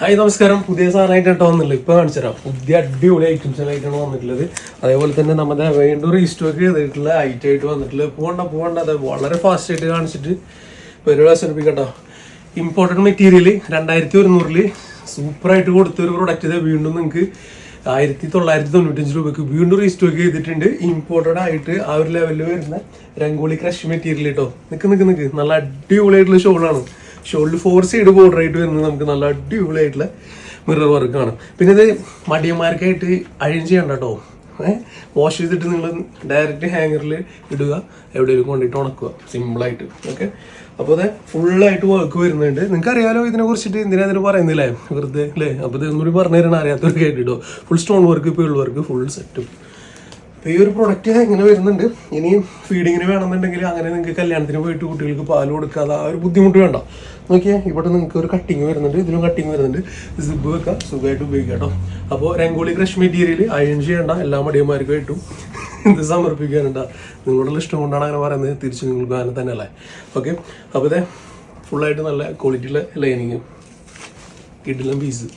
Hi നമസ്കാരം. പുതിയ സാധനമായിട്ടാണ് വന്നിട്ടുള്ളത്. ഇപ്പൊ കാണിച്ചുതരാം. പുതിയ അടിപൊളി ഐറ്റംസ് ആയിട്ടാണ് വന്നിട്ടുള്ളത്. അതേപോലെ തന്നെ നമ്മുടെ വീണ്ടും റീസ്റ്റോക്ക് ചെയ്തിട്ടുള്ള ഐറ്റം ആയിട്ട് വന്നിട്ടുള്ളത്. പോകണ്ട പോകണ്ട അത് വളരെ ഫാസ്റ്റ് ആയിട്ട് കാണിച്ചിട്ട് പരിപാടി അവസാനിപ്പിക്കട്ടോ ഇമ്പോർട്ടന്റ് മെറ്റീരിയൽ രണ്ടായിരത്തി ഒരുന്നൂറിൽ സൂപ്പറായിട്ട് കൊടുത്ത ഒരു പ്രൊഡക്റ്റ് ഇത്. വീണ്ടും നിങ്ങൾക്ക് ആയിരത്തി തൊള്ളായിരത്തി തൊണ്ണൂറ്റഞ്ച് രൂപയ്ക്ക് വീണ്ടും റീസ്റ്റോക്ക് ചെയ്തിട്ടുണ്ട്. ഇമ്പോർട്ടഡ് ആയിട്ട് ആ ഒരു ലെവലിൽ വരുന്ന രംഗോളി ക്രഷ് മെറ്റീരിയൽ കേട്ടോ. നിൽക്ക് നിൽക്ക് നിൽക്ക് നല്ല അടിപൊളിയായിട്ടുള്ള ഷോളാണ് ഷോളിൽ ഫോർ സൈഡ് ബോർഡർ ആയിട്ട് വരുന്നത് നമുക്ക് നല്ല അടിപൊളിയായിട്ടുള്ള മിറർ ആണ്. പിന്നെ ഇത് മടിയന്മാർക്കായിട്ട് അഴിഞ്ഞ് ചെയ്യണ്ട കേട്ടോ ഏഹ് വാഷ് ചെയ്തിട്ട് നിങ്ങൾ ഡയറക്റ്റ് ഹാങ്ങറിൽ ഇടുക. എവിടെയെങ്കിലും കൊണ്ടിട്ട് ഉണക്കുക. സിമ്പിളായിട്ട് ഓക്കെ അപ്പോൾ അത് ഫുള്ളായിട്ട് വർക്ക് വരുന്നുണ്ട്. നിങ്ങൾക്ക് അറിയാലോ ഇതിനെ കുറിച്ചിട്ട് എന്തിനാ ഇതിന് പറയുന്നില്ലേ വെറുതെ അല്ലേ? അപ്പോൾ ഇത് ഒന്നുകൂടി പറഞ്ഞു തരണം അറിയാത്തവർക്ക് കേട്ടിട്ടോ. ഫുൾ സ്റ്റോൺ വർക്ക് ഇപ്പോൾ വർക്ക് ഫുൾ സെറ്റും അപ്പോൾ ഈ ഒരു പ്രൊഡക്റ്റ് എങ്ങനെ വരുന്നുണ്ട്. ഇനി ഫീഡിങ്ങിന് വേണമെന്നുണ്ടെങ്കിൽ അങ്ങനെ നിങ്ങൾക്ക് കല്യാണത്തിന് പോയിട്ട് കുട്ടികൾക്ക് പാൽ കൊടുക്കാതെ ആ ഒരു ബുദ്ധിമുട്ട് വേണ്ട. നോക്കിയാൽ ഇവിടെ നിങ്ങൾക്ക് ഒരു കട്ടിങ് വരുന്നുണ്ട്. ഇതിലും കട്ടിങ് വരുന്നുണ്ട്. സിബ് വെക്കാം. സുഖമായിട്ട് ഉപയോഗിക്കാം അപ്പോൾ രംഗോളി ക്രഷ് മെറ്റീരിയൽ അയൺ ചെയ്യേണ്ട. എല്ലാ മടിയന്മാർക്കും ആയിട്ടും ഇത് സമർപ്പിക്കാനുണ്ട്. നിങ്ങളുടെ ഇഷ്ടം കൊണ്ടാണ് അങ്ങനെ പറയുന്നത്. തിരിച്ച് നിങ്ങൾക്ക് അങ്ങനെ തന്നെ അല്ലേ? ഓക്കെ അപ്പോൾ ഇതേ ഫുള്ളായിട്ട് നല്ല ക്വാളിറ്റിയുള്ള ലൈനിങ് കിഡിലും പീസ്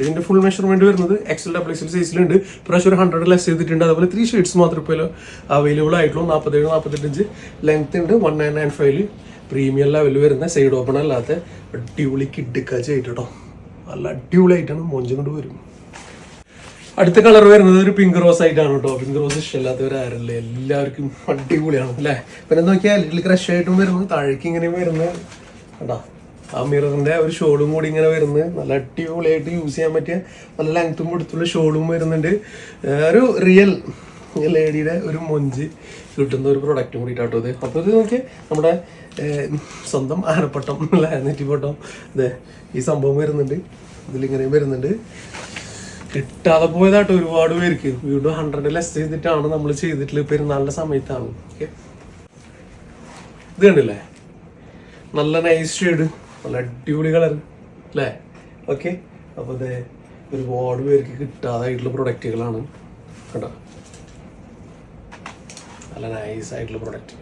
ഇതിന്റെ ഫുൾ മെഷർമെന്റ് വരുന്നത് എക്സൽ ഡബിൾ എക്സൽ സൈസിലുണ്ട് പ്രാവശ്യം ഒരു ഹൺഡ്രഡ് ലെസ് ചെയ്തിട്ടുണ്ട്. അതുപോലെ ത്രീ ഷീറ്റ്സ് മാത്രം ഇപ്പോൾ അവൈലബിൾ ആയിട്ടുള്ളൂ. നാൽപ്പത്തേഴ് നാൽപ്പത്തെട്ട് ഇഞ്ച് ലെങ്ത് ഉണ്ട്. One nine nine five premium level വരുന്ന സൈഡ് ഓപ്പൺ അല്ലാത്ത അടിപൊളി കിഡ്ഡിക്കാച്ച് ആയിട്ട് കേട്ടോ നല്ല അടിപൊളിയായിട്ടാണ് മോഞ്ചും കൊണ്ട് വരും. അടുത്ത കളർ വരുന്നത് ഒരു പിങ്ക് റോസ് ആയിട്ടാണ് കേട്ടോ. പിങ്ക് റോസ് ഇഷ്ടമില്ലാത്തവരാരല്ലേ എല്ലാവർക്കും അടിപൊളിയാണ് അല്ലേ പിന്നെ നോക്കിയാൽ ലിറ്റിൽ ക്രഷ് ആയിട്ടും വരുന്നു. താഴേക്ക് ഇങ്ങനെയും വരുന്നത്. കണ്ടാ? ആ മിററിന്റെ ഒരു ഷോളും കൂടി ഇങ്ങനെ വരുന്നത് നല്ല അടിപൊളിയായിട്ട് യൂസ് ചെയ്യാൻ പറ്റിയ നല്ല ലെങ്ത്തും കൊടുത്തുള്ള ഷോളും വരുന്നുണ്ട്. ഒരു റിയൽ ലേഡിയുടെ ഒരു മൊഞ്ച് കിട്ടുന്ന ഒരു പ്രൊഡക്റ്റും കൂടിയിട്ടാട്ടോ ഇത്. അപ്പോൾ ഇത് നോക്കി നമ്മുടെ സ്വന്തം ആനപ്പട്ടം ലാനറ്റിപ്പട്ടം. നെറ്റിപ്പട്ടം അതെ ഈ സംഭവം വരുന്നുണ്ട്. ഇതിലിങ്ങനെയും വരുന്നുണ്ട്. കിട്ടാതെ പോയതാട്ടോ ഒരുപാട് പേർക്ക്. വീണ്ടും ഹൺഡ്രഡ് ലെസ് ചെയ്തിട്ടാണ് നമ്മൾ ചെയ്തിട്ടുള്ളത് പെരുന്നാളിന്റെ സമയത്താണ്. ഓക്കെ ഇത് കണ്ടില്ലേ? നല്ല നൈസ് ഷെയ്ഡ് നല്ല അടിപൊളി കളർ അല്ലേ? ഓക്കെ അപ്പോൾ ഇത് ഒരുപാട് പേർക്ക് കിട്ടാതായിട്ടുള്ള പ്രൊഡക്റ്റുകളാണ് കേട്ടോ നല്ല നൈസ് ആയിട്ടുള്ള പ്രൊഡക്റ്റ്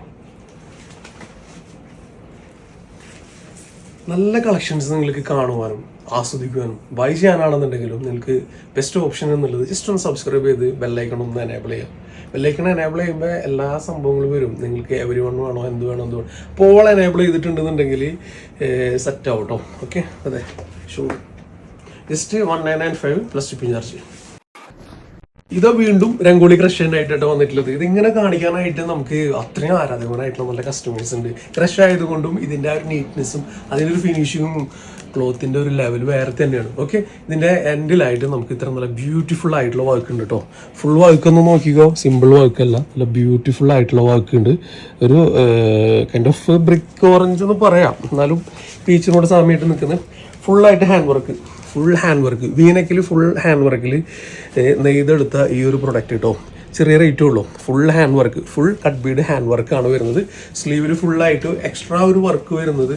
നല്ല കളക്ഷൻസ് നിങ്ങൾക്ക് കാണുവാനും ആസ്വദിക്കുവാനും ബൈ ചെയ്യാനാണെന്നുണ്ടെങ്കിലും നിങ്ങൾക്ക് ബെസ്റ്റ് ഓപ്ഷൻ എന്നുള്ളത് ജസ്റ്റ് ഒന്ന് സബ്സ്ക്രൈബ് ചെയ്ത് ബെല്ലൈക്കൺ ഒന്ന് എനേബിൾ ചെയ്യാം. ബെല്ലൈക്കൺ എനേബിൾ ചെയ്യുമ്പോൾ എല്ലാ സംഭവങ്ങളും വരും. നിങ്ങൾക്ക് എവരി വൺ വേണോ എന്ത് വേണോ എന്ത് വേണം. ഓൾ എനേബിൾ ചെയ്തിട്ടുണ്ടെന്നുണ്ടെങ്കിൽ സെറ്റ് ആവട്ടോ. ഓക്കെ അതെ. Shoe just one nine nine five plus shipping charge ഇതാ വീണ്ടും രംഗോളി ക്രഷ് ആയിട്ടാണ് വന്നിട്ടുള്ളത്. ഇതിങ്ങനെ കാണിക്കാനായിട്ട് നമുക്ക് അത്രയും ആരാധകരായിട്ടുള്ള നല്ല കസ്റ്റമേഴ്സ് ഉണ്ട്. ക്രഷ് ആയതുകൊണ്ടും ഇതിന്റെ ആ ഒരു നീറ്റ്നെസ്സും അതിന്റെ ഒരു ഫിനിഷിങ്ങും ക്ലോത്തിന്റെ ഒരു ലെവൽ വേറെ തന്നെയാണ്. ഓക്കെ ഇതിന്റെ എൻഡിലായിട്ട് നമുക്ക് ഇത്ര നല്ല ബ്യൂട്ടിഫുൾ ആയിട്ടുള്ള വർക്ക് ഉണ്ട് കേട്ടോ ഫുൾ വർക്ക് ഒന്ന് നോക്കിക്കോ. സിമ്പിൾ വർക്ക് അല്ല. നല്ല ബ്യൂട്ടിഫുൾ ആയിട്ടുള്ള വർക്ക് ഉണ്ട്. ഒരു കൈൻഡ് ഓഫ് ബ്രിക്ക് ഓറഞ്ച് എന്ന് പറയാം. എന്നാലും പീച്ചിനോട് സാമ്യമായിട്ട് നിൽക്കുന്നത് ഫുള്ളായിട്ട് hand work full hand work വീനക്കിൽ full hand വർക്കിൽ നെയ്തെടുത്ത ഈ ഒരു പ്രൊഡക്റ്റ് കേട്ടോ ചെറിയ റേറ്റേ ഉള്ളൂ. Full hand work full cut bead hand വർക്കാണ് വരുന്നത് സ്ലീവിൽ ഫുള്ളായിട്ട് എക്സ്ട്രാ ഒരു വർക്ക് വരുന്നത്.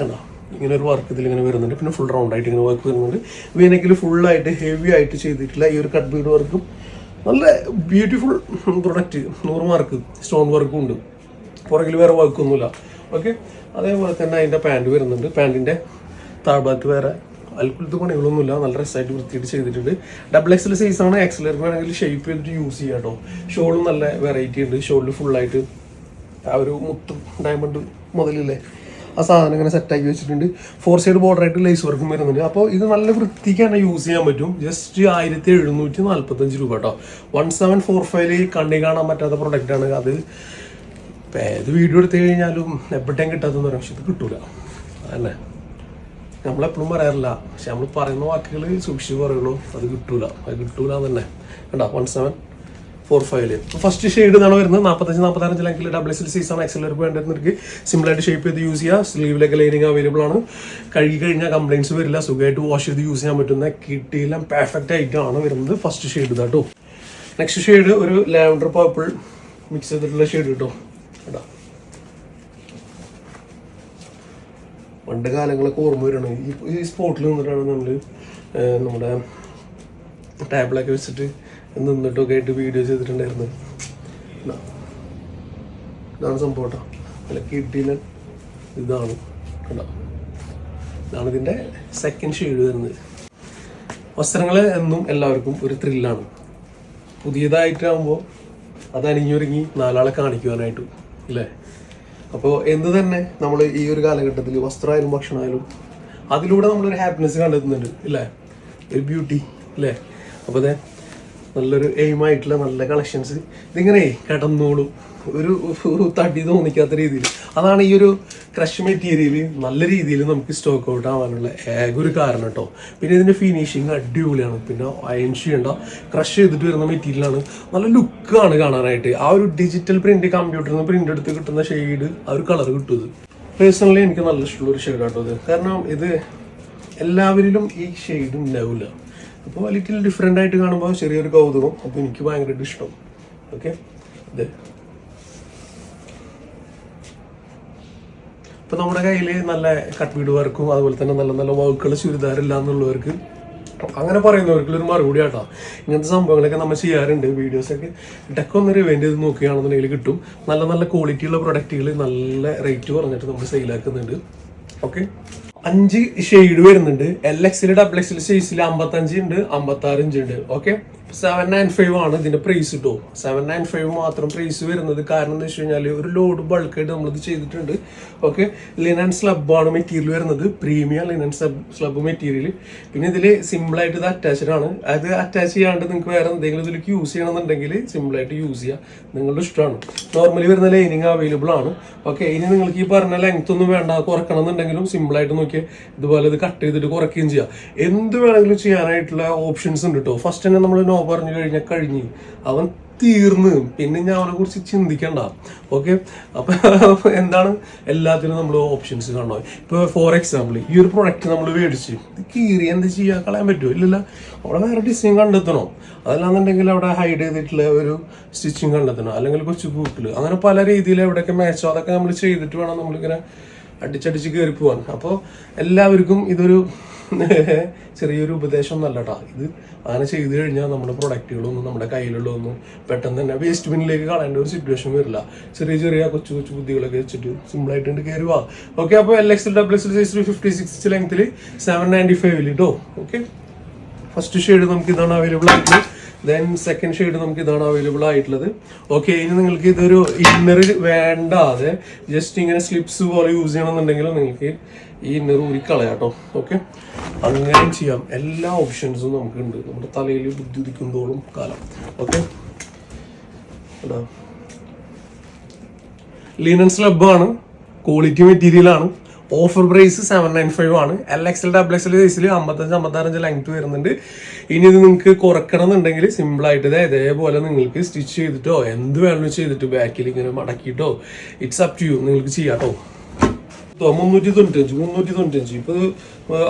കണ്ടോ? ഇങ്ങനെ ഒരു വർക്ക് ഇതിൽ ഇങ്ങനെ വരുന്നുണ്ട്. പിന്നെ ഫുൾ റൗണ്ട് ആയിട്ട് ഇങ്ങനെ വർക്ക് വരുന്നുണ്ട്. വീനക്കിൽ ഫുള്ളായിട്ട് ഹെവി ആയിട്ട് ചെയ്തിട്ടില്ല ഈ ഒരു കട്ട് ബീഡ് വർക്കും നല്ല ബ്യൂട്ടിഫുൾ പ്രൊഡക്റ്റ് നൂറ് മാർക്ക് സ്റ്റോൺ വർക്കും ഉണ്ട്. പുറകിൽ വേറെ വർക്കൊന്നുമില്ല ഓക്കെ അതേപോലെ തന്നെ അതിന്റെ പാന്റ് വരുന്നുണ്ട്. പാന്റിന്റെ താഴ്ഭാഗത്ത് വേറെ അൽക്കുലത്ത് പണികളൊന്നുമില്ല. നല്ല രസമായിട്ട് വൃത്തിയായിട്ട് ചെയ്തിട്ടുണ്ട്. ഡബിൾ എക്സൽ സൈസ് ആണ്. എക്സലർക്ക് വേണമെങ്കിൽ ഷേപ്പ് ചെയ്തിട്ട് യൂസ് ചെയ്യാം കേട്ടോ ഷോളും നല്ല വെറൈറ്റി ഉണ്ട്. ഷോളിൽ ഫുള്ളായിട്ട് ആ ഒരു മുത്തും ഡയമണ്ട് മുതലില്ലേ? ആ സാധനം ഇങ്ങനെ സെറ്റാക്കി വെച്ചിട്ടുണ്ട്. ഫോർ സൈഡ് ബോർഡർ ആയിട്ട് ലേസ് വർക്കും വരുന്നുണ്ട്. അപ്പോൾ ഇത് നല്ല വൃത്തിക്ക് തന്നെ യൂസ് ചെയ്യാൻ പറ്റും. ജസ്റ്റ് ആയിരത്തി എഴുന്നൂറ്റി നാൽപ്പത്തഞ്ച് രൂപ കേട്ടോ വൺ സെവൻ ഫോർ ഫൈവിൽ കണ്ണി കാണാൻ പറ്റാത്ത പ്രൊഡക്റ്റാണ് അത് ഏത് വീഡിയോ എടുത്തു കഴിഞ്ഞാലും എപ്പോഴത്തേക്കും കിട്ടാത്തെന്ന് പറയാം. പക്ഷെ ഇത് കിട്ടൂല. അതന്നെ നമ്മളെപ്പോഴും പറയാറില്ല. പക്ഷെ നമ്മൾ പറയുന്ന വാക്കുകൾ സൂക്ഷിച്ച് പറയുള്ളൂ. അത് കിട്ടൂല. അത് കിട്ടൂല തന്നെ കണ്ടോ? വൺ സെവൻ ഫോർ ഫൈവിൽ ഫസ്റ്റ് ഷെയ്ഡ് എന്നാണ് വരുന്നത്. നാൽപ്പത്തഞ്ച് നാൽപ്പത്തഞ്ച് ലെങ്കിൽ ഡബിൾ എസ് എൽ സൈസ് ആണ് എക്സലർക്ക് വേണ്ടിയിരുന്നവർക്ക് സിമ്പിളായിട്ട് ഷേപ്പ് ചെയ്ത് യൂസ് ചെയ്യുക സ്ലീവിലൊക്കെ ലൈനിങ് അവൈലബിൾ ആണ്. കഴുകി കഴിഞ്ഞാൽ കംപ്ലൈൻസ് വരില്ല. സുഖമായിട്ട് വാഷ് ചെയ്ത് യൂസ് ചെയ്യാൻ പറ്റുന്ന കിട്ടിയെല്ലാം. പെർഫെക്റ്റ് ആയിട്ടാണ് വരുന്നത് ഫസ്റ്റ് ഷെയ്ഡ് കേട്ടോ നെക്സ്റ്റ് ഷെയ്ഡ് ഒരു ലാവൻഡർ പർപ്പിൾ മിക്സ് ചെയ്തിട്ടുള്ള ഷെയ്ഡ് കേട്ടോ കേട്ടോ പണ്ട് കാലങ്ങളൊക്കെ ഓർമ്മ ഈ ഈ സ്പോട്ടിൽ നിന്നിട്ടാണ് നമ്മൾ നമ്മുടെ ടാബിളൊക്കെ വെച്ചിട്ട് നിന്നിട്ടൊക്കെ ആയിട്ട് വീഡിയോ ചെയ്തിട്ടുണ്ടായിരുന്നു. ഇതാ. ഇതാണ് സംഭവം കേട്ടോ. അല്ല കിട്ടിയില്ല ഇതാണ് കേട്ടോ. ഇതാണ് ഇതിന്റെ സെക്കൻഡ് ഷെയ്ഡ് വരുന്നത്. വസ്ത്രങ്ങൾ എന്നും എല്ലാവർക്കും ഒരു ത്രില്ലാണ് പുതിയതായിട്ടാകുമ്പോൾ അത് അണിഞ്ഞൊരുങ്ങി നാലാളെ കാണിക്കുവാനായിട്ടും അല്ലേ അപ്പോൾ എന്ത് തന്നെ നമ്മൾ ഈ ഒരു കാലഘട്ടത്തിൽ വസ്ത്രമായാലും ഭക്ഷണമായാലും അതിലൂടെ നമ്മളൊരു ഹാപ്പിനെസ് കണ്ടെത്തുന്നുണ്ട് ഇല്ലേ? ഒരു ബ്യൂട്ടി ഇല്ലേ? അപ്പോൾ അതെ നല്ലൊരു എയിം ആയിട്ടുള്ള നല്ല കളക്ഷൻസ് ഇതിങ്ങനെ കിടന്നോളും. ഒരു തടി തോന്നിക്കാത്ത രീതിയിൽ. അതാണ് ഈ ഒരു ക്രഷ് മെറ്റീരിയൽ നല്ല രീതിയിൽ നമുക്ക് സ്റ്റോക്ക് ഔട്ട് ആവാനുള്ള ഏക ഒരു കാരണം കേട്ടോ. പിന്നെ ഇതിന്റെ ഫിനിഷിങ് അടിപൊളിയാണ്. പിന്നെ അയൺ ചെയ്യേണ്ട ക്രഷ് ചെയ്തിട്ട് വരുന്ന മെറ്റീരിയലാണ് നല്ല ലുക്കാണ് കാണാനായിട്ട്. ആ ഒരു ഡിജിറ്റൽ പ്രിന്റ് കമ്പ്യൂട്ടറിൽ നിന്ന് പ്രിന്റ് എടുത്ത് കിട്ടുന്ന ഷെയ്ഡ് ആ ഒരു കളർ കിട്ടും പേഴ്സണലി എനിക്ക് നല്ല ഇഷ്ടമുള്ള ഒരു ഷെയ്ഡ് കേട്ടോ ഇത്. കാരണം ഇത് എല്ലാവരിലും ഈ ഷെയ്ഡ് ഉണ്ടാവില്ല. അപ്പോൾ ലിറ്റിൽ ഡിഫറെന്റ് ആയിട്ട് കാണുമ്പോൾ ചെറിയൊരു കൗതുകം. അപ്പോൾ എനിക്ക് ഭയങ്കരമായിട്ട് ഇഷ്ടം. ഓക്കെ ഇത് ഇപ്പൊ നമ്മുടെ കയ്യിൽ നല്ല കട്ട് വീട് വർക്കും അതുപോലെ തന്നെ നല്ല നല്ല വർക്കുകൾ ചുരിദാറില്ല എന്നുള്ളവർക്ക് അങ്ങനെ പറയുന്നവർക്ക് ഒരു മറുപടി ആട്ടോ. ഇങ്ങനത്തെ സംഭവങ്ങളൊക്കെ നമ്മൾ ചെയ്യാറുണ്ട്. വീഡിയോസൊക്കെ ഇടയ്ക്ക് ഒന്ന് റിവൈൻഡ് ചെയ്ത് നോക്കുകയാണെന്നുണ്ടെങ്കിൽ കിട്ടും. നല്ല നല്ല ക്വാളിറ്റിയുള്ള പ്രൊഡക്റ്റുകൾ നല്ല റേറ്റ് പറഞ്ഞിട്ട് നമ്മൾ സെയിലാക്കുന്നുണ്ട് ഓക്കെ അഞ്ച് ഷെയ്ഡ് വരുന്നുണ്ട്. എൽ എക്സിൽ ഡബിൾ എക്സിൽ സൈസിൽ അമ്പത്തഞ്ച് ഉണ്ട് അമ്പത്താറ് ഇഞ്ച് ഉണ്ട് ഓക്കെ സെവൻ നയൻ ഫൈവ് ആണ് ഇതിന്റെ പ്രൈസ് കിട്ടോ സെവൻ നയൻ ഫൈവ് മാത്രം പ്രൈസ് വരുന്നത്. കാരണം എന്ന് വെച്ച് കഴിഞ്ഞാൽ ഒരു ലോഡ് ബൾക്കായിട്ട് നമ്മളിത് ചെയ്തിട്ടുണ്ട്. ഓക്കെ ലിനൻ സ്ലബാണ് മെറ്റീരിയൽ വരുന്നത്. Premium linen slub slub material പിന്നെ ഇതിൽ സിമ്പിളായിട്ട് ഇത് അറ്റാച്ച്ഡ് ആണ്. അത് അറ്റാച്ച് ചെയ്യാണ്ട് നിങ്ങൾക്ക് വേറെ എന്തെങ്കിലും ഇതിലേക്ക് യൂസ് ചെയ്യണമെന്നുണ്ടെങ്കിൽ സിമ്പിളായിട്ട് യൂസ് ചെയ്യുക നിങ്ങളുടെ ഇഷ്ടമാണ്. നോർമലി വരുന്ന ലൈനിങ് അവൈലബിൾ ആണ്. ഓക്കെ ഇനി നിങ്ങൾക്ക് ഈ പറഞ്ഞ ലെങ്ത് ഒന്നും വേണ്ട. കുറക്കണം എന്നുണ്ടെങ്കിലും സിമ്പിളായിട്ട് നോക്കിയാൽ നോക്കി ഇതുപോലെ ഇത് കട്ട് ചെയ്തിട്ട് കുറയ്ക്കുകയും ചെയ്യാം. എന്ത് വേണമെങ്കിലും ചെയ്യാനായിട്ടുള്ള ഓപ്ഷൻസ് ഉണ്ട് കേട്ടോ ഫസ്റ്റ് തന്നെ നമ്മൾ നോ പറഞ്ഞു കഴിഞ്ഞാൽ കഴിഞ്ഞ്. അവൻ തീർന്ന്. പിന്നെ ഞാൻ അവനെ കുറിച്ച് ചിന്തിക്കണ്ട. ഓക്കെ അപ്പൊ എന്താണ്? എല്ലാത്തിനും നമ്മൾ ഓപ്ഷൻസ് കാണണം. ഇപ്പൊ ഫോർ എക്സാമ്പിൾ ഈ ഒരു പ്രൊഡക്റ്റ് നമ്മൾ മേടിച്ച്. കീറി എന്ത് ചെയ്യാൻ കളയാൻ പറ്റുമോ ഇല്ലല്ല. അവിടെ വേറെ ഡിസൈൻ കണ്ടെത്തണോ? അതല്ലാന്നുണ്ടെങ്കിൽ അവിടെ ഹൈഡ് ചെയ്തിട്ടുള്ള ഒരു സ്റ്റിച്ചിങ് കണ്ടെത്തണം. അല്ലെങ്കിൽ കുറച്ച് കൂട്ടിൽ അങ്ങനെ പല രീതിയിൽ എവിടെയൊക്കെ മാച്ചോ അതൊക്കെ നമ്മൾ ചെയ്തിട്ട് വേണം നമ്മളിങ്ങനെ അടിച്ചടിച്ച് കയറി പോവാൻ അപ്പോൾ എല്ലാവർക്കും ഇതൊരു ചെറിയൊരു ഉപദേശം ഒന്നല്ല കേട്ടോ ഇത് അങ്ങനെ ചെയ്തു കഴിഞ്ഞാൽ നമ്മുടെ പ്രൊഡക്റ്റുകളൊന്നും നമ്മുടെ കയ്യിലുള്ളതൊന്നും പെട്ടെന്ന് തന്നെ വേസ്റ്റ് ബിന്നിലേക്ക് കളയേണ്ട ഒരു സിറ്റുവേഷൻ വരില്ല. ചെറിയ ചെറിയ കൊച്ചു കൊച്ചു ബുദ്ധികളൊക്കെ വെച്ചിട്ട് സിമ്പിൾ ആയിട്ട് കയറി വാ ഓക്കെ അപ്പോൾ L X double X size fifty six ലെങ്ത്തിൽ സെവൻ നയന്റി ഫൈവിൽ കേട്ടോ ഓക്കെ ഫസ്റ്റ് ഷെയ്ഡ് നമുക്ക് ഇതാണ് അവൈലബിൾ ആയിട്ടുള്ളത്. ദെൻ സെക്കൻഡ് ഷെയ്ഡ് നമുക്ക് ഇതാണ് അവൈലബിൾ ആയിട്ടുള്ളത്. ഓക്കെ ഇനി നിങ്ങൾക്ക് ഇതൊരു ഇന്നർ വേണ്ടാതെ ജസ്റ്റ് ഇങ്ങനെ സ്ലിപ്സ് പോലെ യൂസ് ചെയ്യണമെന്നുണ്ടെങ്കിൽ നിങ്ങൾക്ക് ഈ ഇന്നർ ഊരി കളയാം കേട്ടോ. ഓക്കെ അങ്ങനെ ചെയ്യാം. എല്ലാ ഓപ്ഷൻസും നമുക്കുണ്ട് നമ്മുടെ തലയിൽ ബുദ്ധി ഉദിക്കുന്തോളും കാലം ഓക്കെ ലിനൻ സ്ലബാണ് ക്വാളിറ്റി മെറ്റീരിയൽ ആണ്. Offer price seven nine five ആണ്. എൽ എക്സൽ ഡബിൾ എക്സൽ സൈസിൽ അമ്പത്തഞ്ച് അമ്പത്താറഞ്ച് ലെങ്ത് വരുന്നുണ്ട്. ഇനി ഇത് നിങ്ങൾക്ക് കുറക്കണം എന്നുണ്ടെങ്കിൽ സിമ്പിൾ ആയിട്ട് ഇതേ ഇതേപോലെ നിങ്ങൾക്ക് സ്റ്റിച്ച് ചെയ്തിട്ടോ എന്ത് വേണമെങ്കിലും ചെയ്തിട്ട് ബാക്കിൽ ഇങ്ങനെ മടക്കിയിട്ടോ ഇറ്റ്സ് അപ് ടു യു നിങ്ങൾക്ക് ചെയ്യാം കേട്ടോ ഇപ്പൊ മുന്നൂറ്റി തൊണ്ണൂറ്റഞ്ച് മുന്നൂറ്റി തൊണ്ണൂറ്റഞ്ച് ഇപ്പൊ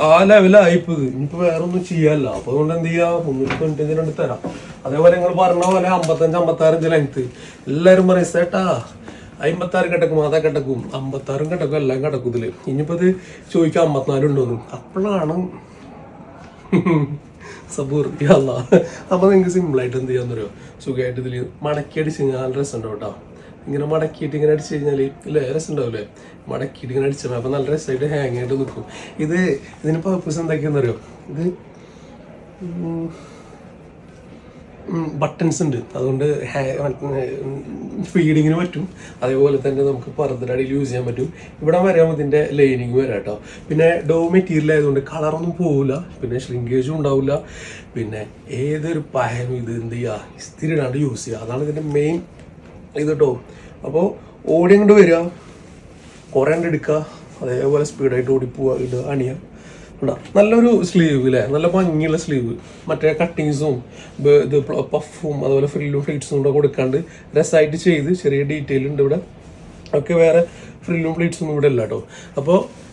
ആ ലെവലായിപ്പോ ഇനിയിപ്പോ വേറെ ഒന്നും ചെയ്യാല്ല അപ്പൊ അതുകൊണ്ട് എന്ത് ചെയ്യാ? മുന്നൂറ്റി തൊണ്ണൂറ്റഞ്ചിന് രണ്ട് തരാം. അതേപോലെ നിങ്ങൾ പറഞ്ഞ പോലെ അമ്പത്തഞ്ച് അമ്പത്താറഞ്ച് ലെങ്ത് എല്ലാവരും പറയും സേട്ടാ അമ്പത്താറ് കെട്ടക്കും അതാ കെട്ടക്കും അമ്പത്താറും കെട്ടക്കും എല്ലാം കെട്ടക്കും ഇതിൽ. ഇനിയിപ്പോ ഇത് ചോദിക്കാം അമ്പത്തിനാലും ഉണ്ടോന്ന് അപ്പോഴാണ് സബൂർ അല്ല അപ്പൊ നിങ്ങൾക്ക് സിമ്പിൾ ആയിട്ട് എന്ത് ചെയ്യാന്ന് പറയുമോ സുഖമായിട്ട് ഇതിൽ മടക്കി അടിച്ച് കഴിഞ്ഞാൽ നല്ല രസമുണ്ടോ കേട്ടോ. ഇങ്ങനെ മടക്കിയിട്ട് ഇങ്ങനെ അടിച്ചു കഴിഞ്ഞാൽ ഇല്ലേ രസം ഉണ്ടാവില്ലേ മടക്കിയിട്ട് ഇങ്ങനെ അടിച്ചാൽ അപ്പൊ നല്ല രസമായിട്ട് ഹാങ് ആയിട്ട് നിൽക്കും ഇത് ഇതിന് പർപ്പസ് എന്തൊക്കെയാണെന്ന് ഇത് ബട്ടൺസ് ഉണ്ട്. അതുകൊണ്ട് ഫീഡിങ്ങിന് പറ്റും. അതേപോലെ തന്നെ നമുക്ക് അടിയിൽ യൂസ് ചെയ്യാൻ പറ്റും. ഇവിടെ വരാം ഇതിന്റെ ലൈനിങ് വരാം കേട്ടോ. പിന്നെ ഡോ മെറ്റീരിയൽ ആയതുകൊണ്ട് കളറൊന്നും പോവില്ല. പിന്നെ ഷ്രിങ്കേജും ഉണ്ടാവില്ല. പിന്നെ ഏതൊരു പയം ഇത് എന്ത് ചെയ്യുക ഇസ്തിരി ഇടാണ്ട് യൂസ് ചെയ്യുക അതാണ് ഇതിന്റെ മെയിൻ ഇത് കേട്ടോ അപ്പോൾ ഓടി അങ്ങോട്ട് വരിക. കുറേ എണ്ണം എടുക്കുക. അതേപോലെ സ്പീഡായിട്ട് ഓടിപ്പോവുക. ഇത് അണിയുക. നല്ലൊരു സ്ലീവ് അല്ലേ നല്ല ഭംഗിയുള്ള സ്ലീവ് മറ്റേ കട്ടിങ്സും ഇത് പഫും അതുപോലെ ഫ്രില്ലും ഫ്ലീറ്റ്സും കൂടെ കൊടുക്കാണ്ട് രസമായിട്ട് ചെയ്ത് ചെറിയ ഡീറ്റെയിൽ ഉണ്ട് ഇവിടെ. ഒക്കെ വേറെ ഫ്രില്ലും ഒന്നും ഇവിടെ ഇല്ല കേട്ടോ അപ്പോൾ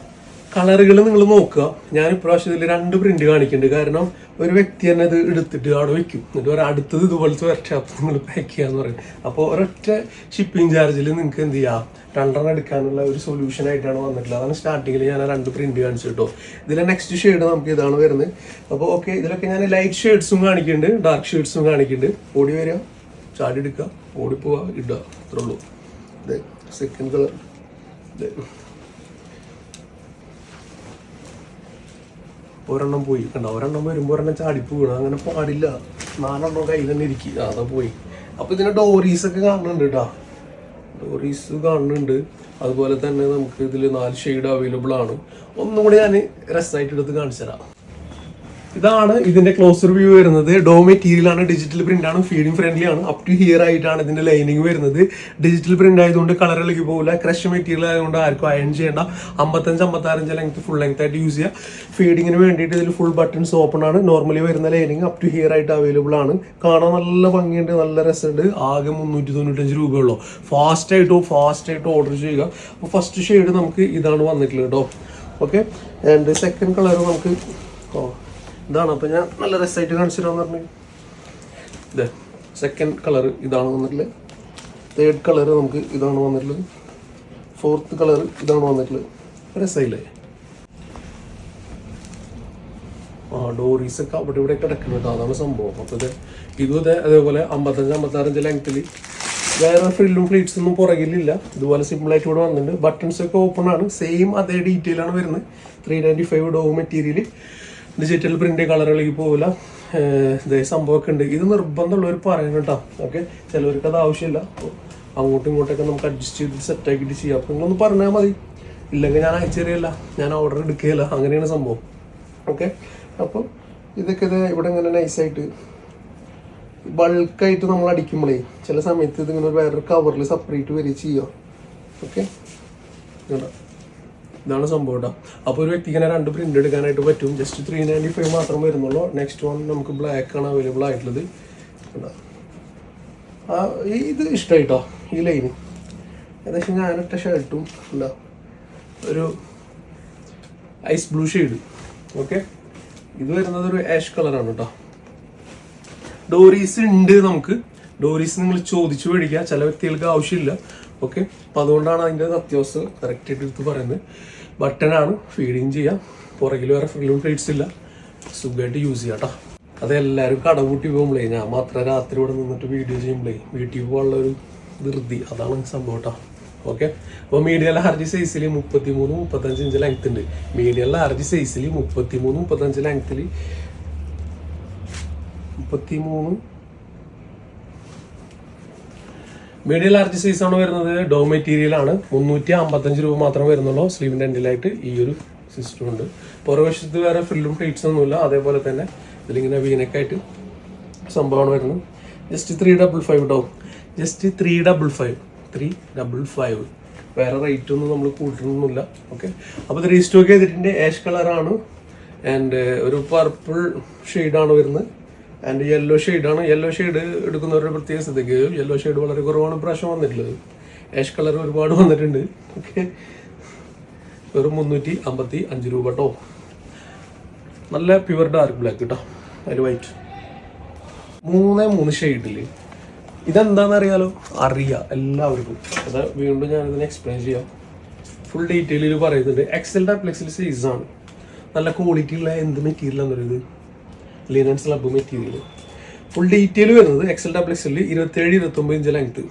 കളറുകൾ നിങ്ങൾ നോക്കുക. ഞാൻ ഇപ്രാവശ്യം ഇതിൽ രണ്ട് പ്രിന്റ് കാണിക്കുന്നുണ്ട്. കാരണം ഒരു വ്യക്തി തന്നെ ഇത് എടുത്തിട്ട് അവിടെ വെക്കും. എന്നിട്ട് പറയാം അടുത്തത് ഇതുപോലത്തെ വർക്ക്ഷോപ്പ് നിങ്ങൾ പാക്ക് ചെയ്യാന്ന് പറയും. അപ്പോൾ ഒരൊറ്റ ഷിപ്പിംഗ് ചാർജിൽ നിങ്ങൾക്ക് എന്ത് ചെയ്യാം? രണ്ടെണ്ണം എടുക്കാനുള്ള ഒരു സൊല്യൂഷൻ ആയിട്ടാണ് വന്നിട്ടുള്ളത്. അതാണ് സ്റ്റാർട്ടിങ്ങിൽ ഞാൻ രണ്ട് പ്രിന്റ് കാണിച്ചു കേട്ടോ. ഇതിലെ നെക്സ്റ്റ് ഷെയ്ഡ് നമുക്ക് ഇതാണ് വരുന്നത്. അപ്പോൾ ഓക്കെ ഇതിലൊക്കെ ഞാൻ ലൈറ്റ് ഷെയ്ഡ്സും കാണിക്കുന്നുണ്ട്. ഡാർക്ക് ഷെയ്ഡ്സും കാണിക്കുന്നുണ്ട്. ഓടി വരിക. ചാടി എടുക്കുക. ഓടിപ്പോവുക. ഇടുക. അത്രേ ഉള്ളൂ. സെക്കൻഡ് കളർ ഒരെണ്ണം പോയി. കണ്ട? ഒരെണ്ണം വരുമ്പോൾ ഒരെണ്ണം ചാടിപ്പ് വീണു അങ്ങനെ പാടില്ല. നാലെണ്ണം കയ്യിൽ തന്നെ ഇരിക്കുക അതാ പോയി. അപ്പൊ ഇതിന് ഡോറീസ് ഒക്കെ കാണുന്നുണ്ട് കേട്ടോ ഡോറീസ് കാണുന്നുണ്ട്. അതുപോലെ തന്നെ നമുക്ക് ഇതിൽ നാല് ഷെയ്ഡ് അവൈലബിൾ ആണ്. ഒന്നും കൂടി ഞാൻ രസമായിട്ട് എടുത്ത് കാണിച്ചു തരാം. ഇതാണ് ഇതിന്റെ ക്ലോസർ വ്യൂ വരുന്നത്. ഡോ മെറ്റീരിയൽ ആണ് ഡിജിറ്റൽ പ്രിന്റ് ആണ് ഫീഡിംഗ് ഫ്രണ്ട്ലി ആണ്. അപ് ടു ഹിയർ ആയിട്ടാണ് ഇതിന്റെ ലൈനിങ് വരുന്നത്. ഡിജിറ്റൽ പ്രിന്റ് ആയതുകൊണ്ട് കളർ ഇളകി പോകില്ല. ക്രഷ് മെറ്റീരിയൽ ആയതുകൊണ്ട് ആർക്കും അയൺ ചെയ്യേണ്ട. അമ്പത്തഞ്ച് അമ്പത്താറഞ്ച് ലെങ്ത് ഫുൾ ലെങ്ത് ആയിട്ട് യൂസ് ചെയ്യാം. ഫീഡിങ്ങിന് വേണ്ടിയിട്ട് ഇതിൽ ഫുൾ ബട്ടൺസ് ഓപ്പൺ ആണ്. നോർമലി വരുന്ന ലൈനിങ് അപ് ടു ഹിയർ ആയിട്ട് അവൈലബിൾ ആണ്. കാണാൻ നല്ല ഭംഗിയുണ്ട് നല്ല രസമുണ്ട്. ആകെ മുന്നൂറ്റി തൊണ്ണൂറ്റഞ്ച് രൂപയുള്ളൂ ഫാസ്റ്റ് ആയിട്ടോ ഫാസ്റ്റ് ആയിട്ട് ഓർഡർ ചെയ്യുക. അപ്പോൾ ഫസ്റ്റ് ഷെയ്ഡ് നമുക്ക് ഇതാണ് വന്നിട്ടുള്ളത് കേട്ടോ ഓക്കെ ആൻഡ് സെക്കൻഡ് കളർ നമുക്ക് ഓ ഇതാണ്. അപ്പോൾ ഞാൻ നല്ല രസമായിട്ട് കാണിച്ചിരുന്നു പറഞ്ഞു. ഇത് സെക്കൻഡ് കളർ ഇതാണ് വന്നിട്ടുള്ളത്. തേർഡ് കളർ നമുക്ക് ഇതാണ് വന്നിട്ടുള്ളത്. ഫോർത്ത് കളർ ഇതാണ് വന്നിട്ടുള്ളത്. രസമില്ലേ ആ ഡോറീസ് ഒക്കെ അവിടെ ഇവിടെ കിടക്കുന്നുണ്ട് അതാണ് സംഭവം. അപ്പോൾ ഇത് ഇതും ഇതേ അതേപോലെ അമ്പത്തഞ്ച് അമ്പത്താറഞ്ച് ലെങ്ത്തിൽ വേറെ ഫ്രില്ലും ഫ്ലീറ്റ്സ് ഒന്നും പുറകിലില്ല. ഇതുപോലെ സിമ്പിൾ ആയിട്ട് ഇവിടെ വന്നിട്ടുണ്ട്. ബട്ടൺസ് ഒക്കെ ഓപ്പൺ ആണ്. സെയിം അതേ ഡീറ്റെയിൽ ആണ് വരുന്നത്. ത്രീ നയന്റി ഫൈവ് ഡോ മെറ്റീരിയൽ ഡിജിറ്റൽ പ്രിന്റ് കളറുകളിലേക്ക് പോകില്ല ഇതേ സംഭവമൊക്കെ ഉണ്ട്. ഇത് നിർബന്ധമുള്ളവർ പറയണം കേട്ടോ. ഓക്കെ? ചിലവർക്ക് അത് ആവശ്യമില്ല. അങ്ങോട്ടും ഇങ്ങോട്ടൊക്കെ നമുക്ക് അഡ്ജസ്റ്റ് ചെയ്ത് സെറ്റ് ആക്കിയിട്ട് ചെയ്യാം. അപ്പോൾ നിങ്ങളൊന്ന് പറഞ്ഞാൽ മതി. ഇല്ലെങ്കിൽ ഞാൻ അയച്ചറിയല്ല ഞാൻ ഓർഡർ എടുക്കുകയില്ല. അങ്ങനെയാണ് സംഭവം. ഓക്കെ? അപ്പോൾ ഇതൊക്കെ ഇത് ഇവിടെ ഇങ്ങനെ നൈസായിട്ട് ബൾക്കായിട്ട് നമ്മൾ അടിക്കുമ്പോഴേ ചില സമയത്ത് ഇതിങ്ങനെ വേറൊരു കവറിൽ സെപ്പറേറ്റ് വരിക ചെയ്യുക ഓക്കെ? ഇതാണ് സംഭവം കേട്ടോ അപ്പോൾ ഒരു വ്യക്തിക്ക് തന്നെ രണ്ട് പ്രിന്റ് എടുക്കാനായിട്ട് പറ്റും. ജസ്റ്റ് ത്രീ നയന്റി ഫൈവ് മാത്രം വരുന്നുള്ളൂ. നെക്സ്റ്റ് വൺ നമുക്ക് ബ്ലാക്ക് ആണ് അവൈലബിൾ ആയിട്ടുള്ളത്. ഇത് ഇഷ്ടമായിട്ടോ ഈ ലൈന് ഏകദേശം ഞാനിട്ട ഷർട്ടും എന്താ ഒരു ഐസ് ബ്ലൂ ഷെയ്ഡ് ഓക്കെ ഇത് വരുന്നത് ഒരു ആഷ് കളറാണ് കേട്ടോ ഡോറീസ് ഉണ്ട് നമുക്ക്. ഡോറീസ് നിങ്ങൾ ചോദിച്ചു മേടിക്കുക. ചില വ്യക്തികൾക്ക് ആവശ്യമില്ല. ഓക്കെ. അപ്പം അതുകൊണ്ടാണ് അതിന്റെ കറക്റ്റ് ആയിട്ട് എടുത്ത് പറയുന്നത്. ബട്ടനാണ് ഫീഡിങ് ചെയ്യാം. പുറകിൽ വേറെ ഫ്രില്ലും പ്ലേറ്റ്സ് ഇല്ല. സുഖമായിട്ട് യൂസ് ചെയ്യാം കേട്ടോ അതെല്ലാവരും കടകൂട്ടി പോകുമ്പോഴേ ഞാൻ മാത്രം രാത്രി ഇവിടെ നിന്നിട്ട് വീഡിയോ ചെയ്യുമ്പോഴേ വീട്ടിൽ പോകാനുള്ള ഒരു ധൃതി. അതാണ് സംഭവം കേട്ടോ ഓക്കെ. അപ്പോൾ മീഡിയം ലാർജ് സൈസിൽ മുപ്പത്തി മൂന്ന് മുപ്പത്തഞ്ച് ഇഞ്ച് ലെങ്ത് ഉണ്ട് മീഡിയം ലാർജ് സൈസിൽ മുപ്പത്തി മൂന്ന് മുപ്പത്തഞ്ച് ലെങ്ത്തിൽ മുപ്പത്തി മൂന്ന് മീഡിയം ലാർജ് സൈസ് ആണ് വരുന്നത്. ഡോ മെറ്റീരിയൽ ആണ്. മുന്നൂറ്റി അമ്പത്തഞ്ച് രൂപ മാത്രമേ വരുന്നുള്ളൂ. സ്ലീവിന്റെ എൻഡിലായിട്ട് ഈ ഒരു സിസ്റ്റം ഉണ്ട്. പുറവശത്ത് വേറെ ഫ്രില്ലും പ്ലേറ്റ്സ് ഒന്നുമില്ല അതേപോലെ തന്നെ ഇതിലിങ്ങനെ വീനക്കായിട്ട് സംഭവമാണ് വരുന്നത്. ജസ്റ്റ് ത്രീ ഡബിൾ ഫൈവ് ഡോ just three double five three double five വേറെ റേറ്റ് ഒന്നും നമ്മൾ കൂട്ടുന്നില്ല ഓക്കെ അപ്പോൾ ഇത് റീസ്റ്റോക്ക് ചെയ്തിട്ടുണ്ട് ആഷ് കളറാണ് ആൻഡ് ഒരു പർപ്പിൾ ഷെയ്ഡാണ് വരുന്നത്. ആൻഡ് യെല്ലോ ഷെയ്ഡാണ് യെല്ലോ ഷെയ്ഡ് എടുക്കുന്നവരുടെ പ്രത്യേക സ്ഥിതിക്ക് യെല്ലോ ഷെയ്ഡ് വളരെ കുറവാണ് പ്രാവശ്യം വന്നിട്ടുള്ളത്. ആഷ് കളർ ഒരുപാട് വന്നിട്ടുണ്ട്. ഓക്കെ വെറും മുന്നൂറ്റി അമ്പത്തി അഞ്ച് രൂപ കേട്ടോ നല്ല പ്യുവർ ഡാർക്ക് ബ്ലാക്ക് കേട്ടോ അതിൽ വൈറ്റ് മൂന്നേ മൂന്ന് ഷെയ്ഡിൽ ഇതെന്താണെന്ന് അറിയാലോ? അറിയാം. എല്ലാവർക്കും. അത് വീണ്ടും ഞാനിതിനെ എക്സ്പ്ലെയിൻ ചെയ്യാം. ഫുൾ ഡീറ്റെയിലിൽ പറയുന്നുണ്ട്. എക്സൽ ഡാപ്ലെക്സിൽ സൈസ് ആണ്. നല്ല ക്വാളിറ്റി ഉള്ള എന്ത് മെറ്റീരിയൽ ഉള്ള ഭൂമി മെറ്റീരിയൽ ഫുൾ ഡീറ്റെയിൽ വരുന്നത് എക്സൽ ഡാപ്ലെക്സിൽ ഇരുപത്തേഴ് ഇരുപത്തൊമ്പത് inch length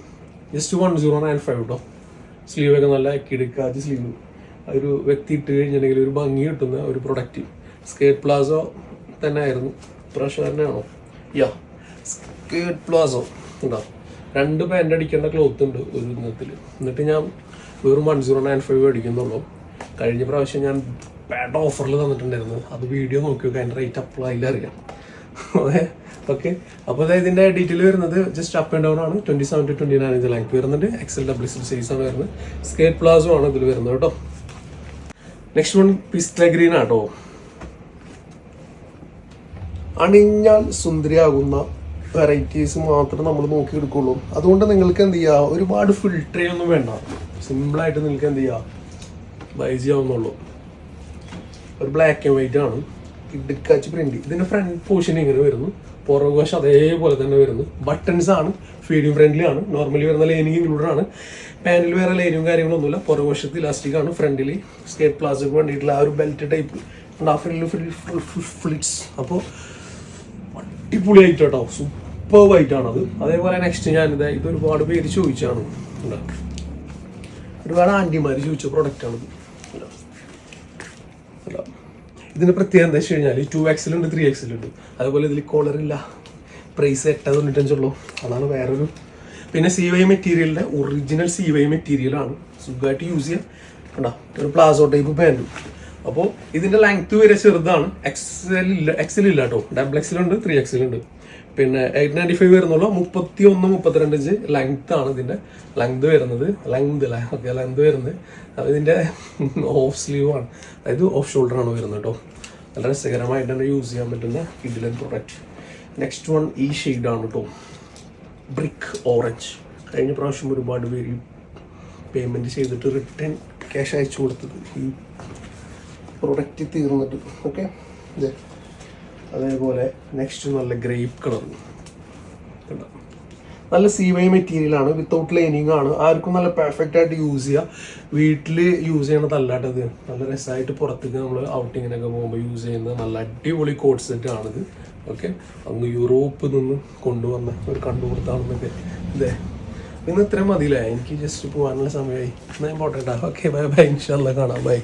just one zero nine five കേട്ടോ സ്ലീവ് ഒക്കെ നല്ല കിടക്കാച്ച് സ്ലീവ് ഒരു വ്യക്തി ഇട്ട് കഴിഞ്ഞിട്ടുണ്ടെങ്കിൽ ഒരു ഭംഗി കിട്ടുന്ന ഒരു പ്രൊഡക്റ്റ് സ്കേർട്ട് പ്ലാസോ തന്നെ ആയിരുന്നു. പ്രഷർ തന്നെയാണോ യാ സ്കേർട്ട് പ്ലാസോ ഉണ്ടോ രണ്ട് പാന്റ് അടിക്കേണ്ട ക്ലോത്ത് ഉണ്ട് ഒരു ഇന്നത്തിൽ എന്നിട്ട് ഞാൻ വെറും വൺ സീറോ നയൻ ഫൈവ് അടിക്കുന്നുള്ളൂ. കഴിഞ്ഞ പ്രാവശ്യം ഞാൻ പാഡ് ഓഫറിൽ തന്നിട്ടുണ്ടായിരുന്നു. അത് വീഡിയോ നോക്കി നോക്കുക അതിന്റെ റേറ്റ് അപ്പോൾ അതിലറിയാം അതെ ഓക്കെ അപ്പോൾ ഇതിന്റെ ഡീറ്റെയിൽ വരുന്നത് ജസ്റ്റ് അപ്പ് ആൻഡ് ഡൗൺ ആണ്. Twenty seven to twenty nine ലാങ്ക് വരുന്നുണ്ട് എക്സൽ ഡബിൾ സൈസ് ആണ് വരുന്നത്. സ്കേറ്റ് പ്ലാസോ ആണ് ഇതിൽ വരുന്നത് കേട്ടോ. നെക്സ്റ്റ് വൺ പിസ്റ്റ ഗ്രീൻ ആട്ടോ. അണിഞ്ഞാൽ സുന്ദരിയാകുന്ന വെറൈറ്റീസ് മാത്രം നമ്മൾ നോക്കി നോക്കിയെടുക്കുള്ളൂ. അതുകൊണ്ട് നിങ്ങൾക്ക് എന്ത് ചെയ്യുക ഒരുപാട് ഫിൽട്ടർ ചെയ്യൊന്നും വേണ്ട. സിമ്പിളായിട്ട് നിങ്ങൾക്ക് എന്ത് ചെയ്യുക ബൈ ചെയ്യാവുന്നുള്ളൂ ഒരു ബ്ലാക്ക് ആൻഡ് വൈറ്റ് ആണ്. ഇടുക്കാച്ച് പ്രിന്റ് ഇതിന്റെ ഫ്രണ്ട് പോർഷൻ ഇങ്ങനെ വരുന്നു. പുറകുവശം അതേപോലെ തന്നെ വരുന്നു. ബട്ടൺസ് ആണ്. ഫീഡിങ് ഫ്രണ്ട്ലി ആണ്. നോർമലി വരുന്ന ലൈനിങ് ഇൻക്ലൂഡഡ് ആണ്. പാനിൽ വേറെ ലൈനും കാര്യങ്ങളൊന്നുമില്ല. പുറകുവശത്ത് ഇലാസ്റ്റിക് ആണ്. ഫ്രണ്ടിൽ സ്കേറ്റ് പ്ലാസ്റ്റിക് വേണ്ടിയിട്ടുള്ള ആ ഒരു ബെൽറ്റ് ടൈപ്പ് ആ ഫ്രില്ല് ഫ്ലിറ്റ്സ് അപ്പോൾ അടിപൊളി ആയിട്ട് കേട്ടോ സൂപ്പർ വൈറ്റ് ആണത് അതേപോലെ നെക്സ്റ്റ് ഞാനിത് ഇത് ഒരുപാട് പേര് ചോദിച്ചാണ്? ഒരുപാട് ആന്റിമാർ ചോദിച്ച പ്രൊഡക്റ്റാണിത്? ഇതിന് പ്രത്യേകത എന്താ വെച്ച് കഴിഞ്ഞാൽ ടു എക്സിലുണ്ട് ത്രീ എക്സിലുണ്ട് അതുപോലെ ഇതിൽ കോളറില്ല പ്രൈസ് എട്ട് തൊണ്ണൂറ്റഞ്ചുള്ളൂ അതാണ് വേറൊരു പിന്നെ സി വൈ മെറ്റീരിയലിന്റെ ഒറിജിനൽ സി വൈ മെറ്റീരിയലാണ് സുഖമായിട്ട് യൂസ് ചെയ്യാം. കണ്ടോ? ഒരു പ്ലാസോ ടൈപ്പ് പാന്റും അപ്പോൾ ഇതിന്റെ ലെങ്ത് വരെ ചെറുതാണ്. എക്സൽ ഇല്ല എക്സൽ കേട്ടോ. ഡബിൾ എക്സലുണ്ട് ത്രീ എക്സലുണ്ട് പിന്നെ എയ്റ്റ് നയന്റി ഫൈവ് വരുന്നുള്ളൂ. മുപ്പത്തി ഒന്ന് മുപ്പത്തിരണ്ട് ഇഞ്ച് ലെങ്ത് ആണ് ഇതിന്റെ ലെങ്ത് വരുന്നത്. ലെങ്ത് അല്ല? ഓക്കെ ലെങ്ത് വരുന്നത്. ഇതിന്റെ ഓഫ് സ്ലീവ് ആണ്. അതായത് ഓഫ് ഷോൾഡർ ആണ് വരുന്നത് കേട്ടോ. നല്ല രസകരമായിട്ട് തന്നെ യൂസ് ചെയ്യാൻ പറ്റുന്ന കിഡിലൻ പ്രൊഡക്റ്റ് നെക്സ്റ്റ് വൺ ഈ ഷെയ്ഡാണ് കേട്ടോ. ബ്രിക്ക് ഓറഞ്ച് കഴിഞ്ഞ പ്രാവശ്യം ഒരുപാട് പേര് ഈ പേയ്മെന്റ് ചെയ്തിട്ട് റിട്ടേൺ ക്യാഷ് അയച്ചു കൊടുത്തത് ഈ പ്രൊഡക്റ്റ് തീർന്നിട്ട്. ഓക്കെ അതേപോലെ നെക്സ്റ്റ് നല്ല ഗ്രേപ്പ് കളർ കണ്ടോ? നല്ല സി വൈ മെറ്റീരിയലാണ് വിത്തൗട്ട് ലൈനിങ് ആണ്. ആർക്കും നല്ല പെർഫെക്റ്റ് ആയിട്ട് യൂസ് ചെയ്യുക വീട്ടിൽ യൂസ് ചെയ്യണതല്ലാട്ടത് നല്ല രസമായിട്ട് പുറത്തേക്ക് നമ്മൾ ഔട്ടിങ്ങിനൊക്കെ പോകുമ്പോൾ യൂസ് ചെയ്യുന്ന നല്ല അടിപൊളി കോട്ട് സെറ്റ് ആണിത്. ഓക്കെ അങ്ങ് യൂറോപ്പിൽ നിന്ന് കൊണ്ടുവന്ന ഒരു കണ്ടുകൊടുത്താണെന്നൊക്കെ ഇതേ. ഇന്ന് ഇത്രയും മതിയില്ലേ? എനിക്ക് ജസ്റ്റ് പോകാനുള്ള സമയമായി. എന്നാൽ പോട്ടെ ഓക്കെ ബൈ ബൈ ഇൻഷാല്ല കാണാം. ബൈ